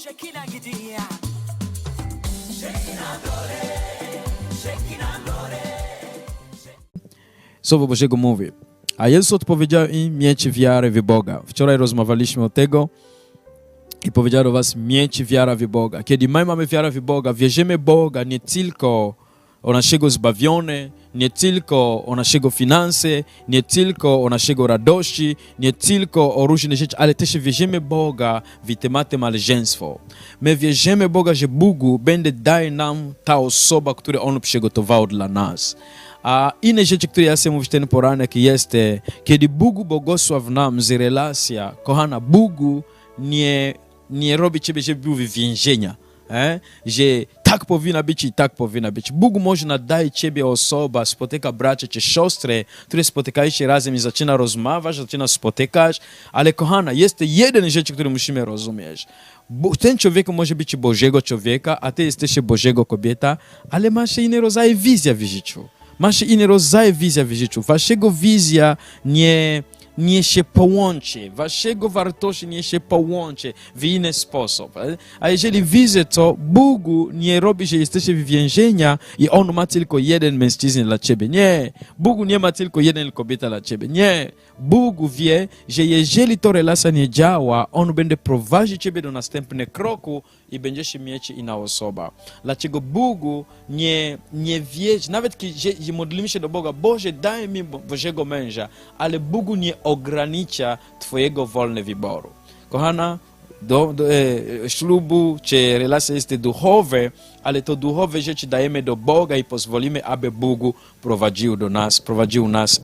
Shekinah Słowo Bożego mówi. A Jezus odpowiedział im, miejcie wiarę w Boga. Wczoraj rozmawialiśmy o tego i powiedział do was, miejcie wiarę w Boga. Kiedy my mamy wiarę w Boga, wierzymy Boga nie tylko o naszego zbawione, nie tylko o naszego finanse, nie tylko o naszego radości, nie tylko o różne rzeczy, ale też wierzymy Boga w tematy małżeństwo. My wierzymy Boga, że Bogu będzie daje nam ta osoba, którą On przygotował dla nas. A inne rzeczy, które ja chcę mówić ten poranek jest, kiedy Bóg błogosław nam z relacja, kochana, Bóg nie, nie robi ciebie, żeby był w więzienia. E? Że tak powinna być i tak powinna być. Bóg może nadać ciebie osoba, spotyka bracia czy siostry, które spotykają się razem i zaczyna rozmawiać, zaczyna spotykać, ale kochana, jest jeden rzecz, który musimy rozumieć. Ten człowiek może być Bożego człowieka, a ty jesteś Bożego kobieta, ale masz inny rodzaj wizja w życiu. Masz inny rodzaj wizja w życiu. Waszego wizja nie, nie się połączy. Waszego wartości nie się połączy w inny sposób. A jeżeli widzę to, Bóg nie robi, że jesteście w więzienia i On ma tylko jeden mężczyzn dla ciebie. Nie. Bóg nie ma tylko jeden kobieta dla ciebie. Nie. Bóg wie, że jeżeli to relacja nie działa, On będzie prowadzić ciebie do następnego kroku i będziesz mieć inna osoba. Dlaczego Bóg nie, nie wie, nawet kiedy modlimy się do Boga, Boże daj mi Bożego męża, ale Bóg nie ogranicza Twojego wolnego wyboru. Kochana, do, do e, ślubu czy relacja jest duchowe, ale to duchowe rzeczy dajemy do Boga i pozwolimy, aby Bóg prowadził do nas, prowadził nas